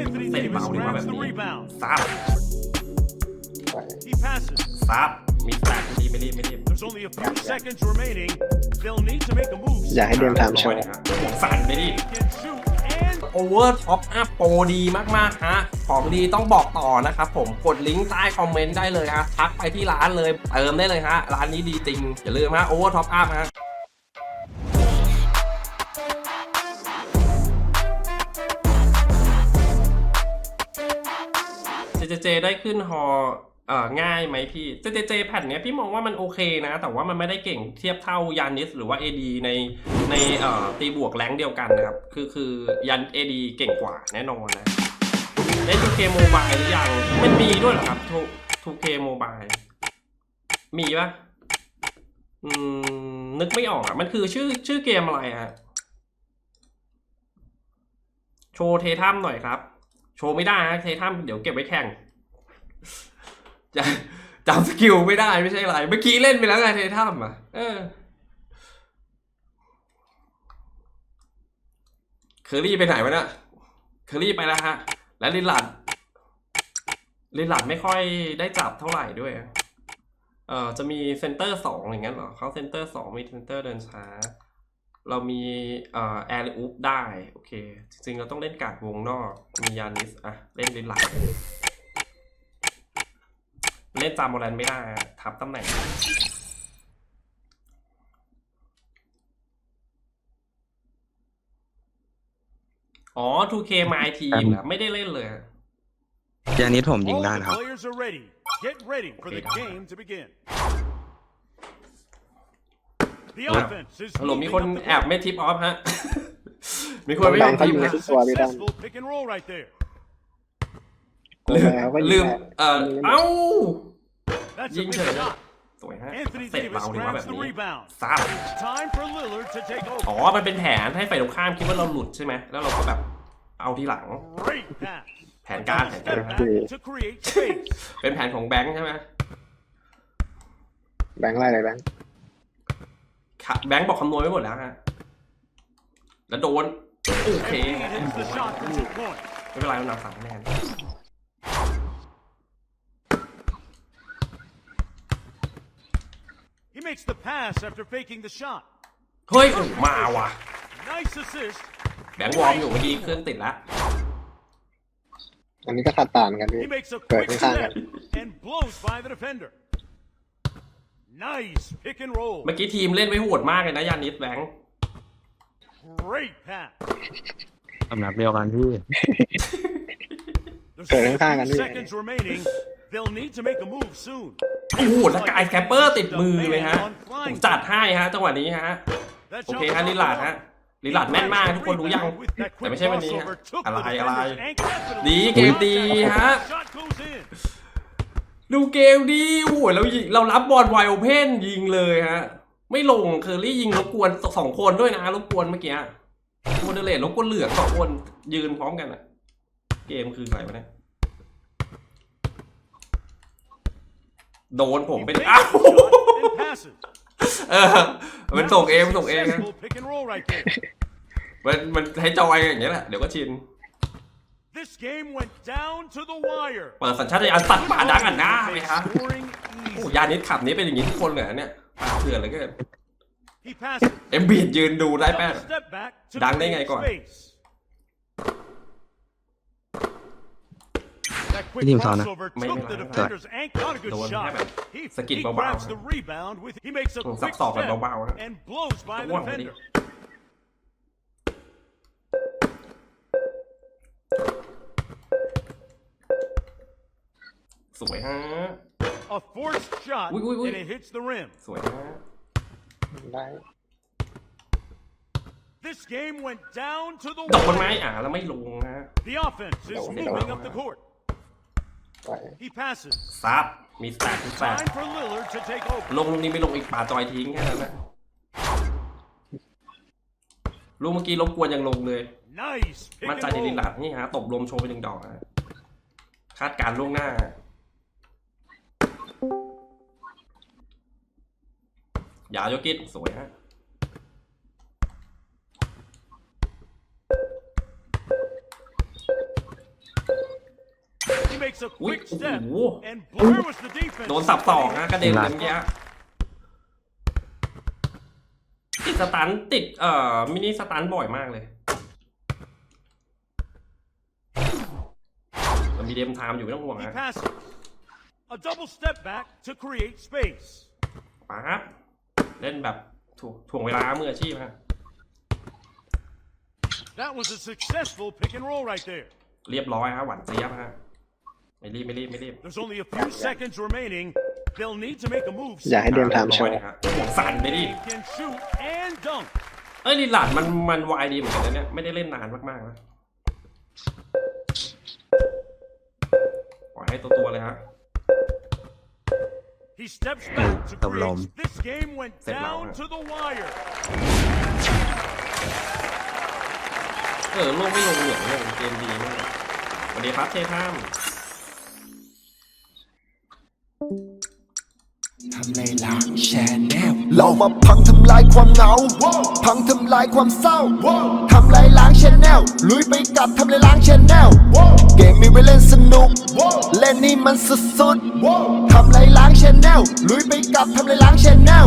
Anthony เตะ Davis เบาดีกว่าแบ grabs บ the นี้ rebound. ซับปล่อย He passes. ซับมีแตกไม่รีบไม่รีบไม่รีบ There's only a few seconds remaining. They'll need to make a move. อยากให้เดมถามโชร้อยว์นะครับสั่นไม่รีบ Can shoot and โอเวอร์ท็อปอัพโปรดีมากๆฮะ ของดีต้องบอกต่อนะครับผมกดลิงก์ใต้คอมเมนต์ได้เลยฮะทักไปที่ร้านเลย เติมได้เลยฮะ ร้านนี้ดีจริง อย่าลืมฮะโอเวอร์ท็อปอัพฮะ เจเจได้ขึ้นฮอเอ่อง่ายไหมพี่เจเจเจแผ่นเนี้ยพี่มองว่ามันโอเคนะ แต่ว่ามันไม่ได้เก่งเทียบเท่ายานิสหรือว่า AD ในในเอ่อตีบวกแรงเดียวกันนะครับ คือคือยัน AD เก่งกว่าแน่นอนนะเล่น 2K Mobile หรือยังมันมีด้วยเหรอครับ 2K Mobile มีปะอืมนึกไม่ออกอะ มันคือชื่อชื่อเกมอะไรฮะโชว์เททัมหน่อยครับ ชว์ไม่ได้ฮะเททัมเดี๋ยวเก็บไว้แข่งจะจำสกิลไม่ได้ไม่ใช่ไร เมื่อกี้เล่นไปแล้วไงเททัมอะเออเคอรี่ไปไหนวะเนี่ยเคอรี่ไปแล้วฮะ และลิลลัดลิลลัดไม่ค่อยได้จับเท่าไหร่ด้วยเออจะมีเซนเตอร์สองอย่างนั้นเหรอเขาเซนเตอร์สองมีเซนเตอร์เดินช้า เรามีเอ่อแอร์อุปได้ โอเค จริงๆ เราต้องเล่นการ์ดวงนอก มียานิส อะ เล่นลิลลัดเล่นจามโมแลนไม่ได้อะทับตำแหน่ง อ๋อ 2K My Team เหรอไม่ได้เล่นเลยอะยานิดผมยิง all ได้ the นะครับ players are ready. Get ready for the Okay. game to begin. The Hello. offense is ฮัลโหลมี moving คน up the แอบ court. ไม่ทิปออฟฮะ มีคนไม่ยอมเขาทิอปยู่ในนะทุกตัวพี่ตั้ม Successful pick and roll right there. ลืมแล้วก็ยิลืงมได้เอ่อเอ้า That's a ยิง big เฉย shot. สวยฮะ Anthony เตะ Davis เบาดีว่าแบ grabs บ the นี้ rebound. ซับ It's time for Lillard to take อ๋อ over. มันเป็นแผนให้ฝ่ายตรงข้ามคิดว่าเราหลุดใช่ไหม แล้วเราก็แบบเอาทีหลัง Great pass. แผนการแผนการ Step back to create space. เป็นแผนของแบงค์ใช่ไหมแบงค์ไล่เลยแบงค์ค่ะ แบงค์บอกคำนวณไว้หมดแล้วฮะ แล้วโดน โอเค And he hits the shot for two points. ไม่เป็นไรเรานำสามคะแนน He makes the pass after faking the shot. เฮ้ยโอ้มาว่ะ Nice assist. แบงค์วอร์มอยู่เมื่อกี้เครื่องติดแล้วอันนี้ก็ขัดต่านกันพี่ He makes a Good. quick step and blows by the defender. Nice pick and roll. เมื่อกี้ทีมเล่นไว้โหดมากเลยนะยานิสแบงค์ Great pass. สำนักเดียวกันพี่ There's เกิด only a ข้างๆกัน few พี่ seconds remaining. They'll need to make a move soon. โอ้โหแล้วกายแคปเปอร์ติดมือเลยฮะผมจัดให้ฮะจังหวะนี้ฮะ That โอ jump เคฮะ shot ลิลลาด was ฮะ on. ลิลลาดแม่นมากทุกคนรู้ยัง That แต่ quick ไม่ใช่วันนี้ฮะ crossover took อะไร the อะไร defender's ankle. ดีเกมดีฮะ Shot goes in. ดูเกมดีโอ้โหแล้วยิงเรารับบอลไวโอเพนยิงเลยฮะ ไม่ลงเคอรี่ยิงรบกวนสองคนด้วยนะรบกวนเมื่อกี้โมเดเลตรบกวนเหลืองสองคนยืนพร้อมกันอะเกมคืออะไรวะเนี่ยโดนผม He เป็น fakes อ้าว the shot and passes. เออมันส่งเองมันส่งเองนะ Successful pick and roll right there. มันมันให้จอยอย่างเงี้ยแหละเดี๋ยวก็ชิน This game went down to the wire. เปิดสัญชาตญาณสัตว์ป่าดังอะหน้าไหมฮะ Scoring โอ้ easy. ยานิดขับนี้เป็นอย่างนี้ทุกคนเลยเหรอเนี่ยป่าเถื่อนเหลยก็ He passes. เอ็มบีดยืนดูได้แป้ง Double step back to Đang đây create ngay còn. space. That quick Cái gì mà sao nè? crossover Mấy took cái the này. defender's ankle. Not a good Đồ anh shot. thấy bạn. He, Sẽ kịp he bao bao grabs hả? the rebound with. He makes a Ừ, quick sắp sọt vào step สวยฮะ A forced shot Ui, ui, ui. and it hits the rim. สวยฮะ ได้ This game went down to the ดอกบนไม้ wire. อะแล้วไม่ลงนะ The offense is Đâu, moving đâu. up the court. ปล่อย He passes. ซับมีสแตทมีสแตท Time for Lillard to take over. ลงลูกนี้ไม่ลงอีกป่าจอยทิ้งแค่นั้นแหละลูกเมื่อกี้รบกวนยังลงเลย Nice pick มั่นใจ and ในลิน roll. ลัดนี่ฮะตบลมโชว์ไปหนึ่งดอกฮะคาดการณ์ล่วงหน้าอ ย่าโยกิดสวยฮะ makes a อุ้ย quick โอ้ step, โห and Blur was the defense. โดนสับสองนะกระเด็นเลยเมื่อกี้ติดสตันติดเอ่อมินิสตันบ่อยมากเลยมันมีเดมไทม์อยู่ไม่ต้องห่วง He ฮะ passes. A double step back to create space. ป๊าบ เล่นแบบถ่วงถ่วงเวลามืออาชีพฮะ That was a successful pick and roll right there. เรียบร้อยฮะหวานเจี๊ยบฮะไม่รีบไม่รีบไม่รีบ There's only a few seconds remaining. They'll need to make a move. อย่าให้เดมไทม์รีโชยบร้อยว์นะฮะหัวสั่นไปดิ He can shoot and dunk. เอ้ยลิลลาร์ดมันมันวายดีเหมือนกันนะเนี่ย ไม่ได้เล่นนานมากๆนะปล่อยให้ตัวตัวๆเลยฮะ He steps back to Double create. arm. This game went Set now, down huh? to the wire. เออโลกไม่ลงเหลืองเลยเกมดีมากสวัสดีครับเทท่ามทำลายล้างแชนแนลเรามาพังทำลายความเหงา พังทำลายความเศร้า ทำลายล้างแชนแน ลลุยไปกับทำลล้างแชนแนลเกมมีไว้เล่นสนุก เล่นนี่มันสุดๆทำลายล้างแชนแนลลุยไปกับทำลายล้างแชนแนล